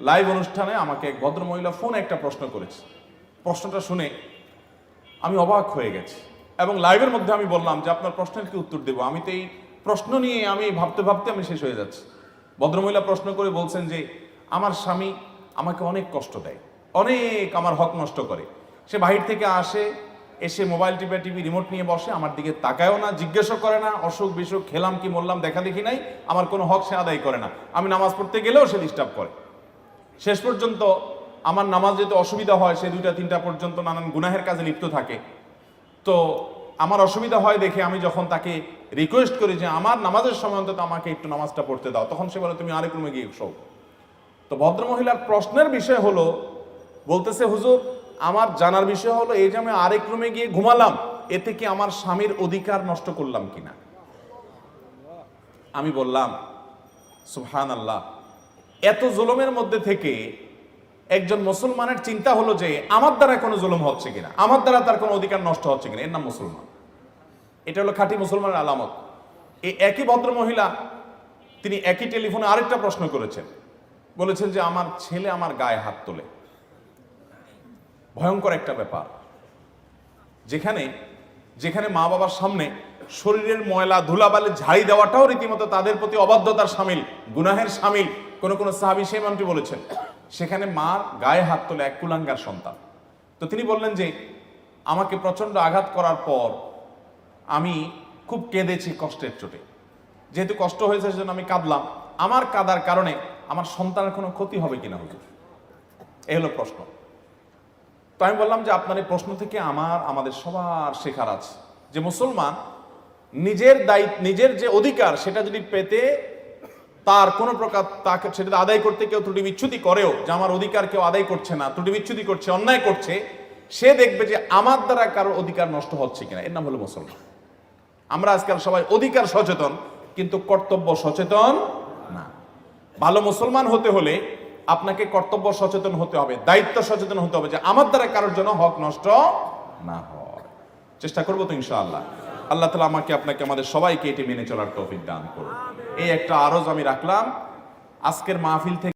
Live অনুষ্ঠানে আমাকে এক ভদ্রমহিলা ফোনে একটা প্রশ্ন করেছে। প্রশ্নটা শুনে আমি অবাক হয়ে গেছি এবং লাইভের মধ্যে আমি বললাম যে আপনার প্রশ্নের কি উত্তর দেবো? আমি তো এই প্রশ্ন নিয়ে আমি ভাবতে ভাবতে আমি শেষ হয়ে যাচ্ছি। ভদ্রমহিলা প্রশ্ন করে বলছেন যে, আমার স্বামী আমাকে অনেক কষ্ট দেয়, অনেক আমার হক নষ্ট করে। সে বাহির থেকে আসে, এসে মোবাইল টিপে টিভি রিমোট নিয়ে বসে, আমার দিকে তাকায়ও না জিজ্ঞাসা করে না, অসুখ বিসুখ, খেলাম কি মরলাম, দেখা দেখি নাই, আমার কোনো হক সে আদায় করে না। আমি নামাজ পড়তে গেলেও সে ডিস্টার্ব করে। শেষ পর্যন্ত আমার নামাজ যেতে অসুবিধা হয়, সে দুইটা, তিনটা পর্যন্ত নানান গুনাহের কাজে লিপ্ত থাকে। তো আমার অসুবিধা হয় দেখে আমি যখন তাকে রিকোয়েস্ট করি যে, আমার নামাজের সময় অন্তত আমাকে একটু নামাজটা পড়তে দাও। তখন সে বলে, তুমি আরেক রুমে গিয়ে শো তো ভদ্রমহিলার প্রশ্নের বিষয় হলো, বলতেছে, হুজুর, আমার জানার বিষয় হলো এই যে আমি আরেক রুমে গিয়ে ঘুমালাম, এতে কি আমার স্বামীর অধিকার নষ্ট করলাম কিনা? আমি বললাম সুবহান আল্লাহ এত জুলুমের মধ্যে থেকে একজন মুসলমানের চিন্তা হলো যে আমার দ্বারা কোনো জুলুম হচ্ছে কিনা? আমার দ্বারা তার কোনো অধিকার নষ্ট হচ্ছে কিনা? এর নাম মুসলমান। এটা হলো খাঁটি মুসলমানের আলামত। এই একই ভদ্র মহিলা তিনি একই টেলিফোনে আরেকটা প্রশ্ন করেছেন। বলেছেন যে, আমার ছেলে আমার গায়ে হাত তোলে। ভয়ঙ্কর একটা ব্যাপার। যেখানে যেখানে মা বাবার সামনে শরীরের ময়লা ধুলাবালি ঝাড়ি দেওয়াটাও রীতিমতো তাদের প্রতি অবাধ্যতার সামিল, গুনাহের সামিল কোন কোন সাহাবি সেই মন্ত্রী বলেছেন, সেখানে মার গায়ে হাত তোলে এক কুলাঙ্গার সন্তান। তো তিনি বললেন যে, আমাকে প্রচণ্ড আঘাত করার পর আমি খুব কেঁদেছি কষ্টের চোটে। যেহেতু কষ্ট হয়েছে, সেজন্য আমি কাঁদলাম। আমার কাদার কারণে আমার সন্তানের কোনো ক্ষতি হবে কিনা, হুজুর? এই হলো প্রশ্ন। তো আমি বললাম যে, আপনার এই প্রশ্ন থেকে আমার, আমাদের সবার শেখার আছে। যে, মুসলমান নিজের দায়িত্ব, নিজের যে অধিকার, সেটা যদি পেতে তার কোনো প্রকার তাকে সেটা আদায় করতে কেউ ত্রুটি বিচ্ছুতি করেও, যে আমার অধিকার কেউ আদায় করছে না, ত্রুটি বিচ্ছুতি করছে, অন্যায় করছে, সে দেখবে যে আমার দ্বারা কারোর অধিকার নষ্ট হচ্ছে কিনা। এর নাম হলো মুসলমান। আমরা আজকাল সবাই অধিকার সচেতন, কিন্তু কর্তব্য সচেতন না। ভালো মুসলমান হতে হলে আপনাকে কর্তব্য সচেতন হতে হবে, দায়িত্ব সচেতন হতে হবে যে আমার দ্বারা কারোর জন্য হক নষ্ট না হয়। চেষ্টা করব তো ইনশাআল্লাহ। আল্লাহ তালা আমাকে, আপনাকে, আমাদের সবাইকে এটি মেনে চলার তৌফিক দান করুন। এই একটা আরজ আমি রাখলাম। আজকের মাহফিল থেকে